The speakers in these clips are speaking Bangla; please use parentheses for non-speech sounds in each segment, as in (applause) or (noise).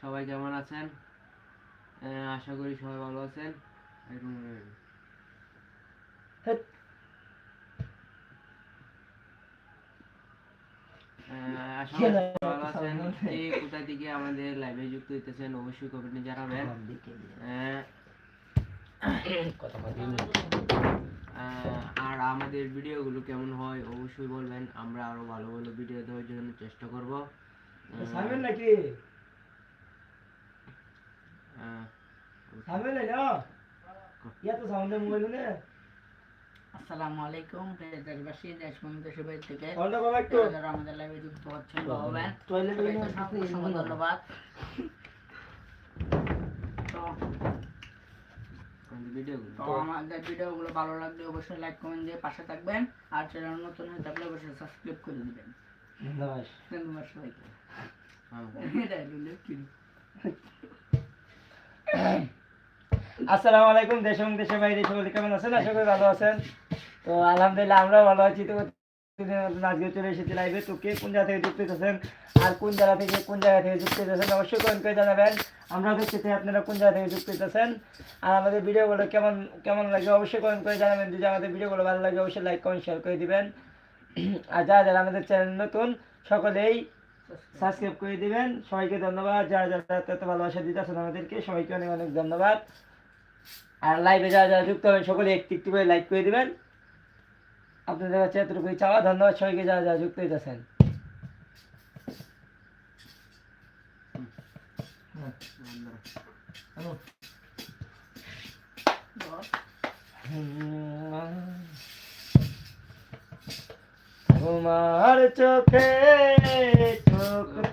সবাই কেমন আছেন? আশা করি সবাই ভালো আছেন। কোথা থেকে আমাদের লাইভে যুক্ত হইতেছেন অবশ্যই কমেন্টে জানাবেন। আর আমাদের ভিডিওগুলো কেমন হয় অবশ্যই বলবেন। আমরা আরও ভালো ভালো ভিডিও দেওয়ার জন্য চেষ্টা করব। সামনে নাকি? না ইয়া তো সামনে মোবাইল নে আসসালামু আলাইকুম দেশবাসী থেকে। আমাদের লাইভে যুক্ত হচ্ছেন ধন্যবাদ। তো ভিডিওগুলো ভালো লাগলে অবশ্যই লাইক কমেন্ট দিয়ে পাশে থাকবেন। আর চ্যানেল নতুন হয়ে থাকলে অবশ্যই সাবস্ক্রাইব করে দিবেন। ধন্যবাদ সবাইকে। আসসালামু আলাইকুম দেশ এবং দেশের বাইরে সকলে কেমন আছেন আশা করি ভালো আছেন তো আলহামদুলিল্লাহ আমরাও ভালো আছি তো আজকে চলে এসেছি লাইভে তো কে কোন জায়গা থেকে যুক্ত হতেছেন আর কোন জায়গা থেকে কোন জায়গা থেকে যুক্ত হতেছেন অবশ্যই কমেন্ট করে জানাবেন আমরা দেখতে চাই আপনারা কোন জায়গা থেকে যুক্ত হতেছেন আর আমাদের ভিডিওগুলো কেমন কেমন লাগে অবশ্যই কমেন্ট করে জানাবেন যদি আমাদের ভিডিওগুলো ভালো লাগে অবশ্যই লাইক কমেন্ট শেয়ার করে দিবেন আর যারা যারা আমাদের চ্যানেল নতুন সকলেই সাবস্ক্রাইব করে দিবেন। সবাইকে ধন্যবাদ। যারা যারা এত ভালোবাসা দিতে দিতেছেন আমাদেরকে সবাইকে অনেক অনেক ধন্যবাদ। আর লাইভে যারা যারা যুক্ত হবেন সকলে একটু একটু করে লাইক করে দিবেন। আপনাদের কাছে এতটুকুই চাওয়া। ধন্যবাদ সবাইকে যারা যারা যুক্ত হইতেছেন। তোমার চোখে চোখ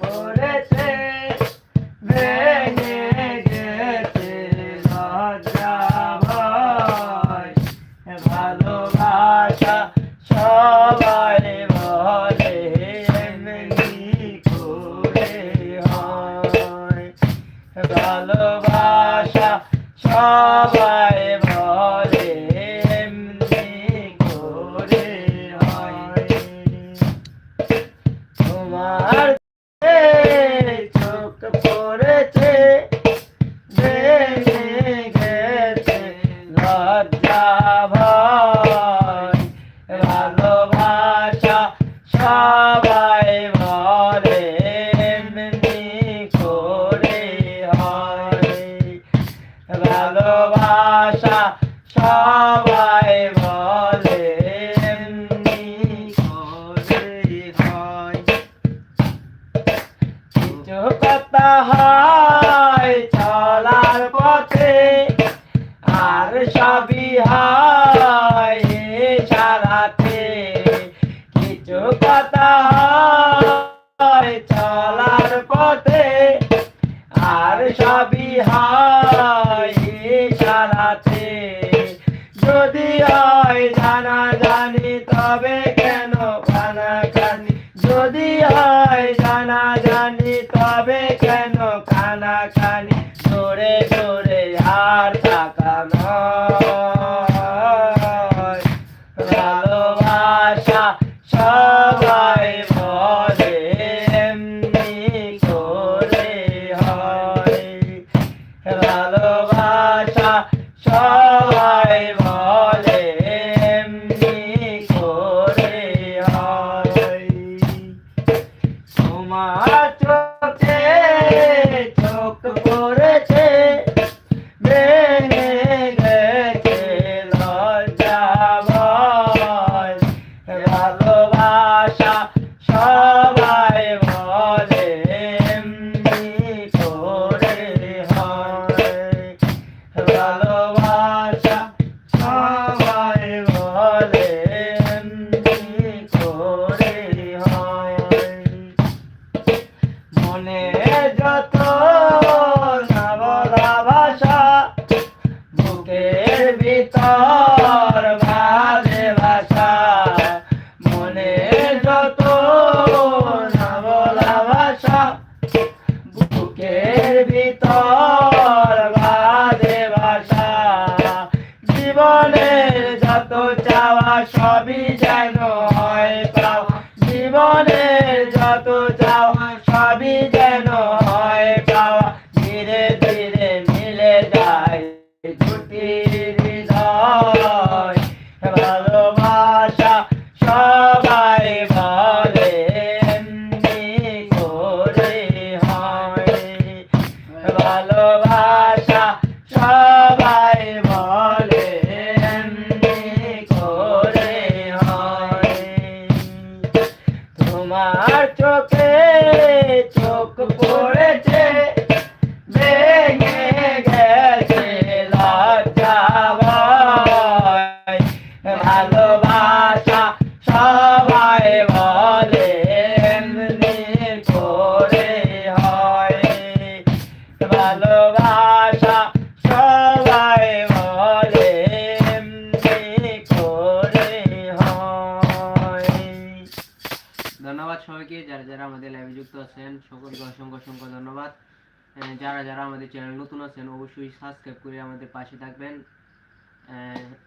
আমাদের চ্যানেল নতুন আছেন অবশ্যই সাবস্ক্রাইব করে আমাদের পাশে থাকবেন।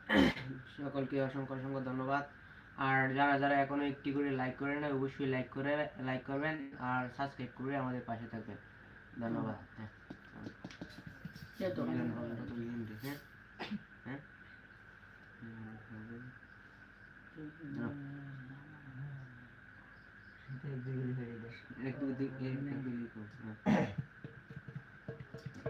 (clears throat) সকলকে অসংখ্য অসংখ্য ধন্যবাদ। আর যারা যারা এখনও একটি করে লাইক করে না অবশ্যই লাইক করে লাইক করবেন আর সাবস্ক্রাইব করে আমাদের পাশে থাকবেন। ধন্যবাদ। হ্যাঁ।, হ্যাঁ।, হ্যাঁ।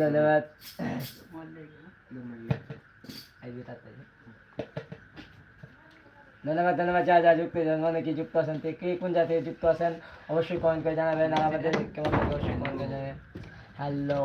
ধন্যবাদ ধন্যবাদ ধন্যবাদ যা যা যুক্ত অনেকে যুক্ত আছেন কে কোন জাতি যুক্ত আছেন অবশ্যই কমেন্ট করে জানাবেন আর আমাদের কেমন অবশ্যই কমেন্ট করে জানাবেন হ্যালো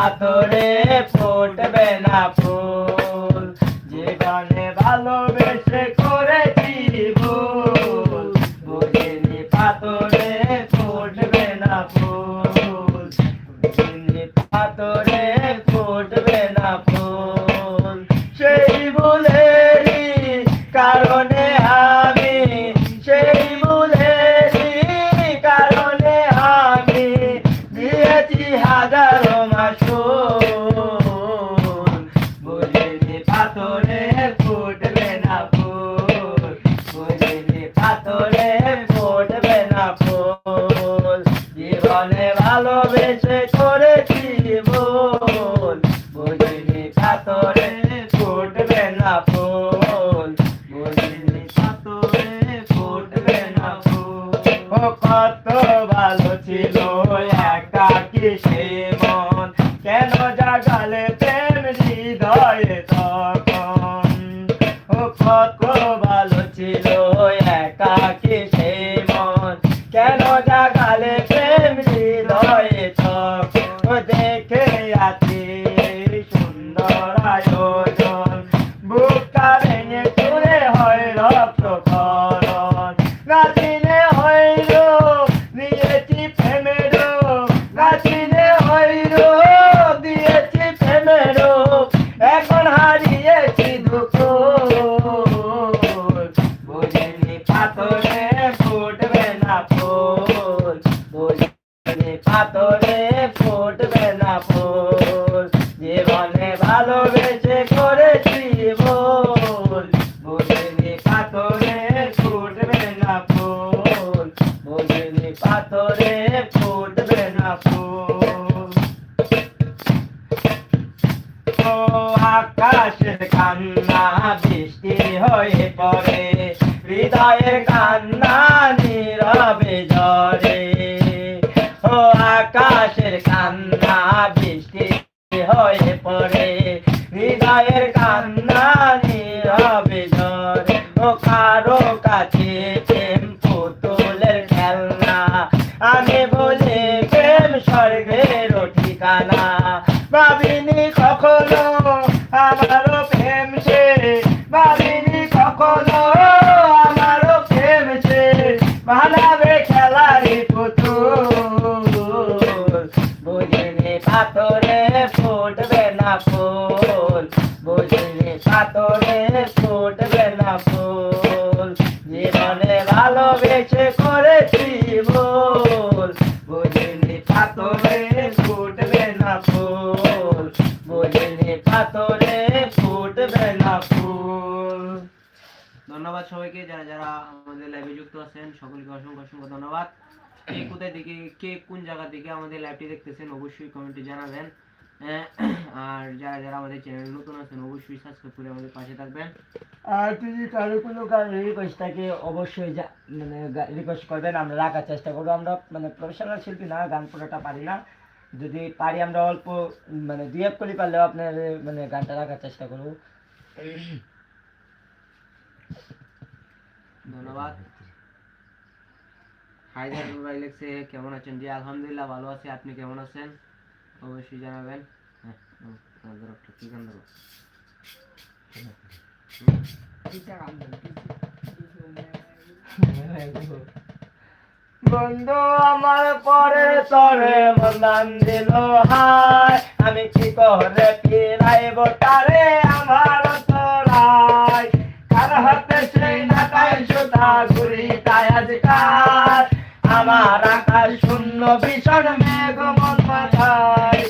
আতরে ও কত ভালো ছিল একা কি সে ফুটবে না ফুল বুঝিনি পাথরে ফুটবে না ফুল। জীবনে ভালোবেসে করেছি ভুল বুঝিনি পাথরে ফুটবে না ফুল বুঝিনি পাথরে ফুটবে না ফুল। ধন্যবাদ সবাইকে, যারা যারা আমাদের লাইভে যুক্ত আছেন, সকলকে অসংখ্য অসংখ্য ধন্যবাদ। কে কোথায় থেকে কে কোন জায়গা থেকে আমাদের লাইভটি দেখতেছেন অবশ্যই কমেন্টে জানাবেন। আহ, আর যারা যারা আমাদের চ্যানেল নতুন আছেন অবশ্যই সাবস্ক্রাইব করে আমাদের পাশে থাকবেন। আর যদি কারও কোনো গান রিকোয়েস্ট থাকে অবশ্যই মানে রিকোয়েস্ট করবেন আমরা রাখার চেষ্টা করব। আমরা মানে প্রফেশনাল শিল্পী না গান পুরোটা পারি না। যদি পারি আমরা অল্প মানে দুই এক কলি পারলেও আপনার মানে গানটা রাখার চেষ্টা করব। ধন্যবাদ। হায়দার ভাই লিখছে কেমন আছেন জি আলহামদুলিল্লাহ ভালো আছি আপনি কেমন আছেন অবশ্যই জানাবেন হ্যাঁ কি গান দেন বন্ধু, আমার পরে তরে মন্দান দিল, হায়। আমি কি করে ফিরাইব তারে? আমার তোরাই কার হাতে সেই নাটাই সুতা ঘুরি তাই আজকাল। আমার আকাশ শূন্য, ভীষণ মেঘ মন মাথায়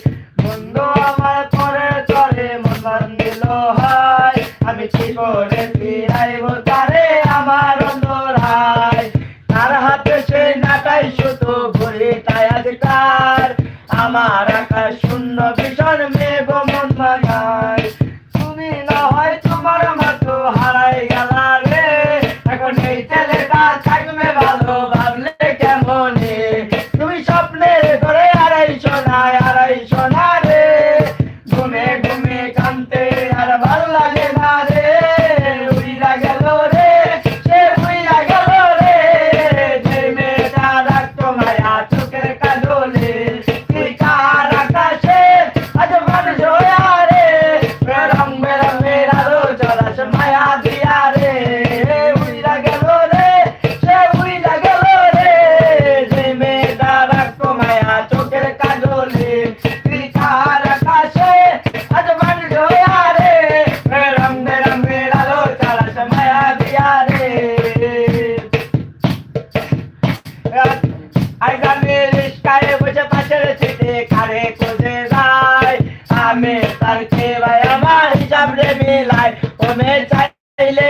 বন্ধু আমার পরে চলে, মন দিল হয়। আমি কি করে ভাই আমার হিসাব রে মিলাই। ওমে চাইলে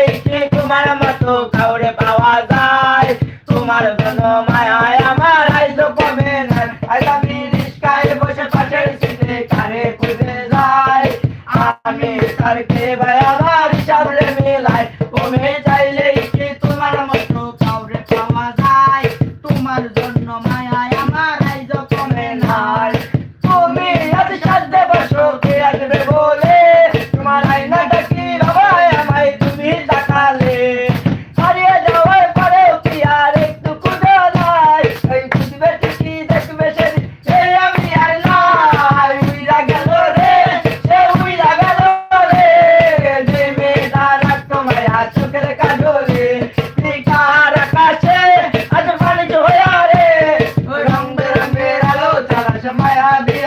Because of my habit.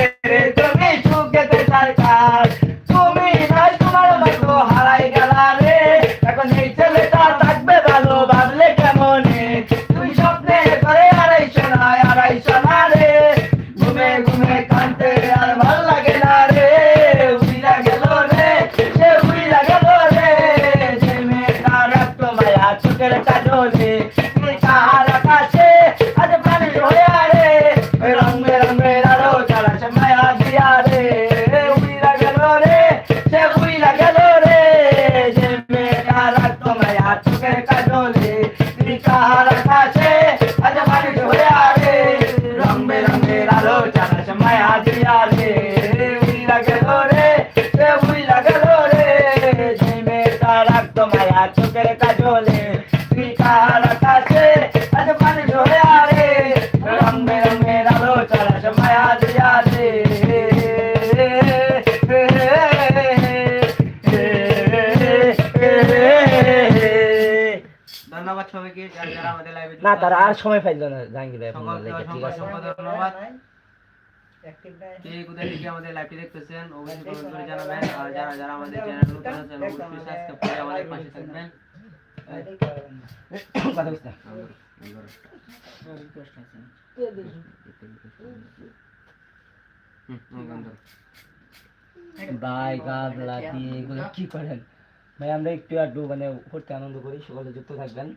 হাসি কেড়ে তুমি সুখ দিতে সরকার না তারা আর সময় পাইল না জাহাঙ্গীর ভাই ঠিক আছে। ধন্যবাদ। কে কোথায় থেকে আমাদের লাইভটি দেখতেছেন অবশ্যই কমেন্ট করে জানাবেন। আর যারা যারা আমাদের চ্যানেল অবশ্যই সাবস্ক্রাইব করে আমাদের পাশে থাকবেন। (coughs) ভাই এগুলো কি করেন? ভাই আমরা একটু আড্ডু মানে করতে আনন্দ করি সকালে যুক্ত থাকবেন।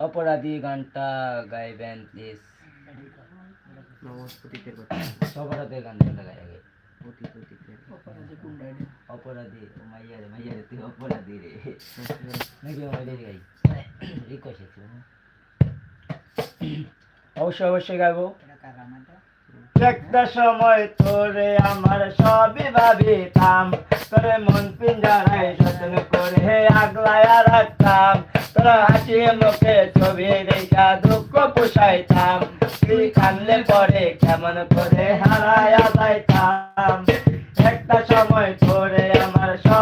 অপরাধী গানটা গাইবেন প্লিজ অপরাধের গানটা গাইবে (coughs) (coughs) অবশ্যই অবশ্যই গাইবো। একটা সময় তোরে আমার সবই ভাবিতাম। তোরে মন পিঞ্জারাই যত্ন করে হে আগলায়া রাখতাম। তোরা হাসি মুখে ছবি রেখা দুঃখ পোষাইতাম। তুই কান্দলে পরে কেমন করে হারায়া যাইতাম। একটা সময় তোরে আমার সব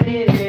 Hare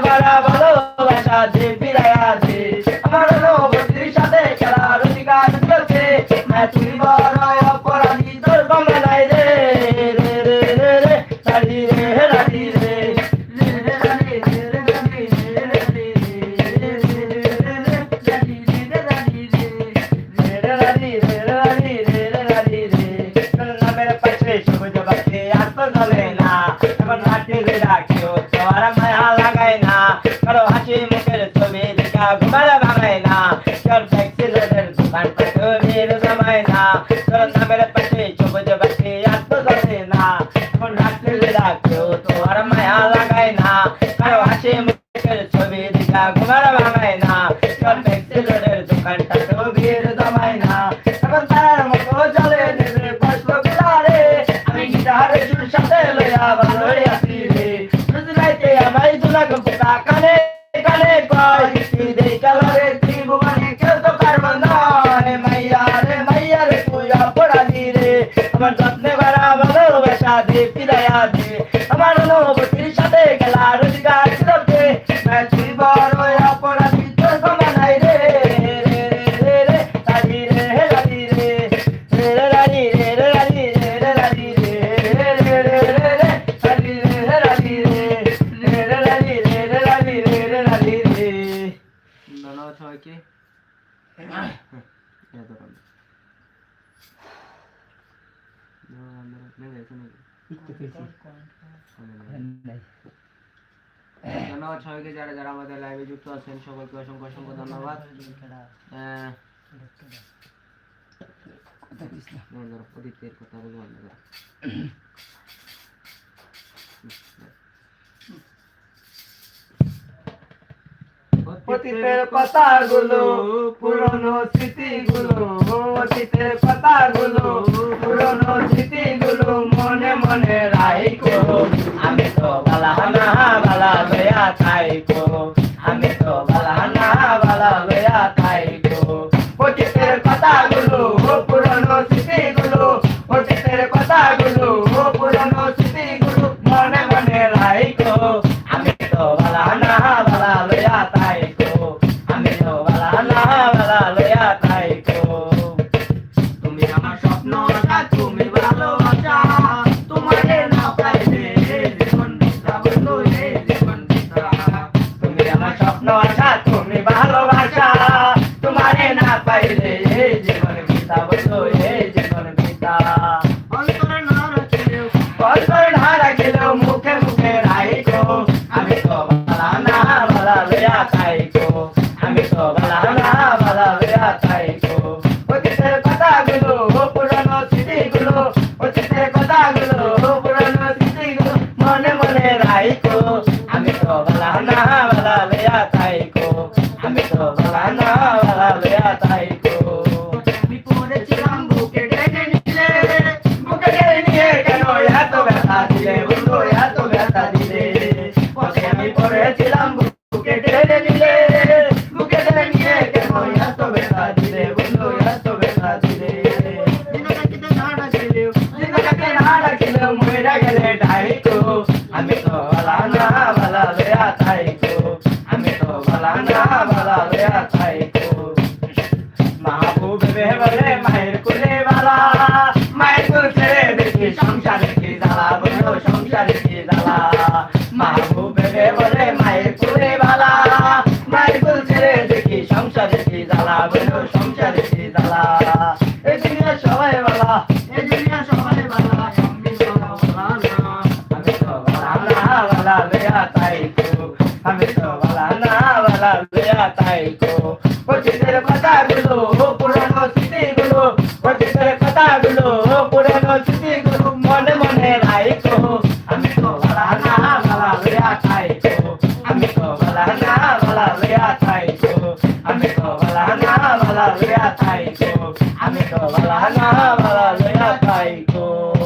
preparaba সুর সাথে লয়া ভালোই আসিবে রুজরাইতে আমায় দুলা গপে কানে কানে কয়, কি দেখা লাগে ত্রিভুবনে কেউ তো পারব না। রে মাইয়া রে মাইয়া রে পূজা পড়ালি রে। আমার যত্নে ভরা ভালোবাসা দে, ফিরাইয়া দে। আমার সাথে যুক্ত আছেন, সবাইকে অসংখ্য অসংখ্য ধন্যবাদ। অতীতের কথা বলব আপনারা অতীতের কথাগুলো, পুরনো স্মৃতিগুলো, অতীতের কথাগুলো, পুরনো স্মৃতিগুলো মনে মনে রাইকো আমি তো বালা না, বালা দয়া তাইকো I make a. भाषा तुम्ही भालो Amém. ভাইয়া, কেমন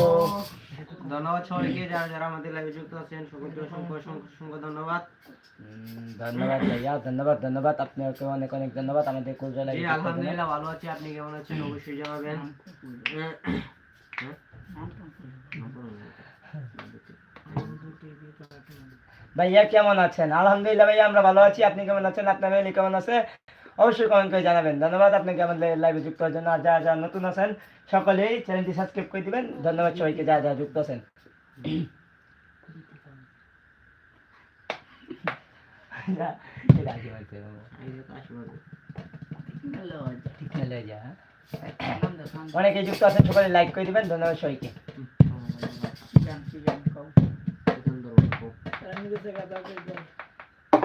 আছেন? ভাইয়া কেমন আছেন আলহামদুলিল্লাহ ভাইয়া, আমরা ভালো আছি। আপনি কেমন আছেন? আপনার কেমন আছে? অবশ্যই কমেন্ট করে জানাবেন। ধন্যবাদ আপনাকে আমাদের লাইভে যুক্ত হওয়ার জন্য। আর যারা যারা নতুন আছেন, সকলেই চ্যানেলটি সাবস্ক্রাইব করে দেবেন। ধন্যবাদ সবাইকে যারা যারা যুক্ত আছেন। অনেকে যুক্ত আছেন, সকলে লাইক করে দেবেন। ধন্যবাদ সবাইকে। Gracias.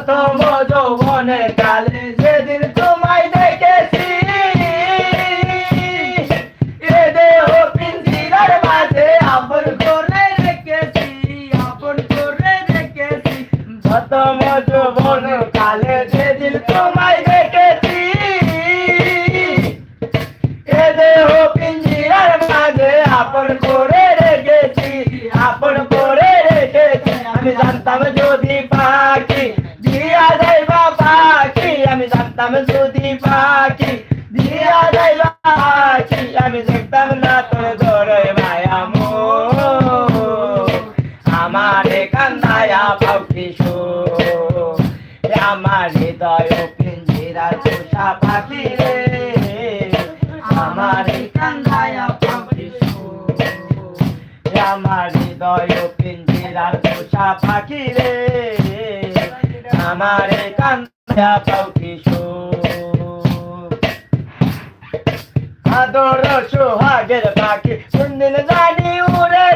Natal আমার হৃদয় পিঞ্জিরার পোষা পাখি রে কান্দা পাও আদর সোহাগের পাখি সুন্দর জানি উড়ে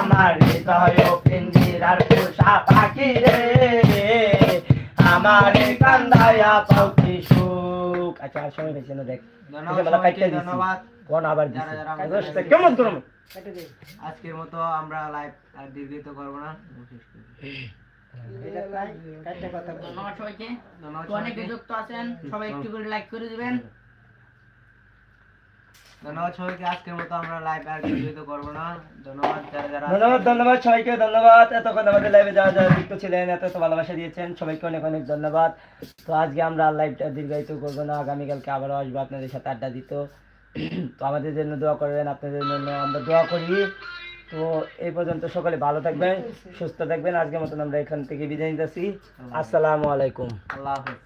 আমার হৃদয় পিঞ্জিরার পোষা পাখি রে। আমারে কান্দায়া পাখি সুখ? আচ্ছা আর সময় বেশি না দেখ। ধন্যবাদ কোন আবার কেমন আজকের মতো আমরা লাইভ আর দীর্ঘিত করব না। শেষ করি। ধন্যবাদ সবাইকে। তো যুক্ত আছেন। সবাই একটু করে লাইক করে দিবেন। ধন্যবাদ সবাইকে আজকের মতো আমরা লাইভ আর দীর্ঘিত করব না। ধন্যবাদ যারা যারা ধন্যবাদ ধন্যবাদ সবাইকে ধন্যবাদ। এতক্ষণ আমাদের লাইভে যারা যারা যুক্ত ছিলেন এত এত ভালোবাসা দিয়েছেন সবাইকে অনেক অনেক ধন্যবাদ। তো আজকে আমরা লাইভটা দীর্ঘায়িত করব না। আগামীকালকে আবারও আসব আপনাদের সাথে আড্ডা দিত। তো আমাদের জন্য দোয়া করবেন আপনাদের জন্য আমরা দোয়া করি। তো এই পর্যন্ত সকলে ভালো থাকবেন সুস্থ থাকবেন। আজকের মতন আমরা এখান থেকে বিদায় নিতেছি। আসসালামু আলাইকুম। আল্লাহ হাফেজ।